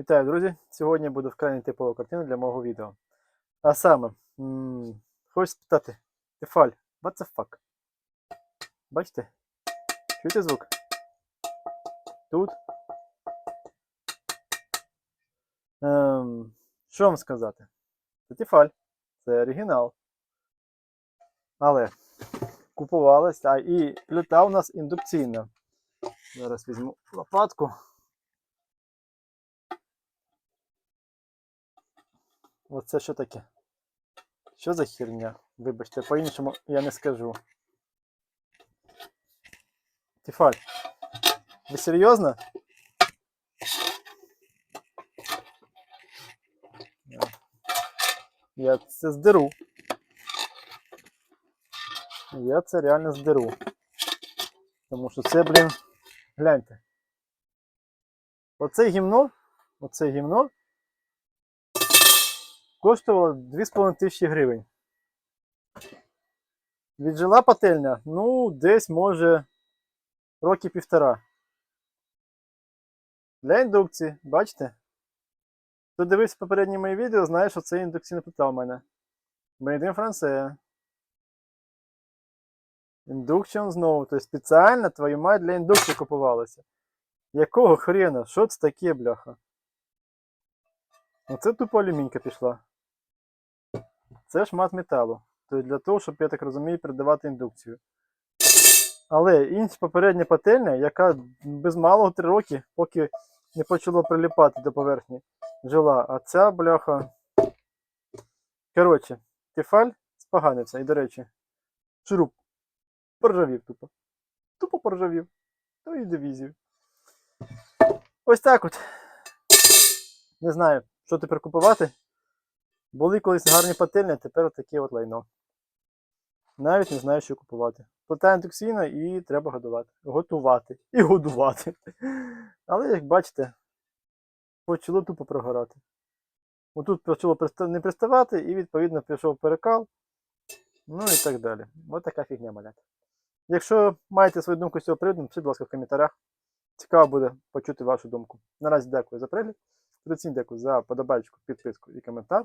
Вітаю, друзі! Сьогодні буде вкрайне типова картина для мого відео. А саме, хочу спитати, Тефаль, what the fuck? Бачите? Чуєте звук? Тут. Ем, що вам сказати? Це Тефаль, це оригінал. Але купувалась, а і плита у нас індукційна. Зараз візьму лопатку. Оце що таке? Що за херня? Вибачте, по-іншому я не скажу. Тіфаль, ви серйозно? Я- це здеру. Я це реально здеру. Тому що це, блін, гляньте. Оце гімно, оце гімно коштувало 2,5 тисячі гривень. Віджила пательня, ну, десь може роки півтора. Для індукції, бачите? Хто дивився попередні мої відео, знає, що це індукційна плита у мене. Made in France. Індукціон знову. Тобто спеціально твою мать для індукції купувалася. Якого хрена? Що це таке, бляха? Оце тупо алюмінька пішла. Це шмат металу. Тобто для того, щоб, я так розумію, передавати індукцію. Але інша попередня пательня, яка без малого 3 роки, поки не почало приліпати до поверхні, жила. А ця бляха. Коротше, тефаль споганився. І, до речі, шуруп поржавів тупо. Тупо поржавів. Ну і дивізію. Ось так от. Не знаю, що тепер купувати. Були колись гарні пательні, а тепер таке от лайно. Навіть не знаю, що купувати. Плита індукційна і треба годувати. Готувати. І годувати. Але, як бачите, почало тупо прогорати. Отут почало не приставати, і відповідно пішов перекал. Ну і так далі. Ось така фігня малята. Якщо маєте свою думку з цього приводу, напишіть, будь ласка, в коментарях. Цікаво буде почути вашу думку. Наразі дякую за перегляд. Традиційно дякую за подобайку, підписку і коментар.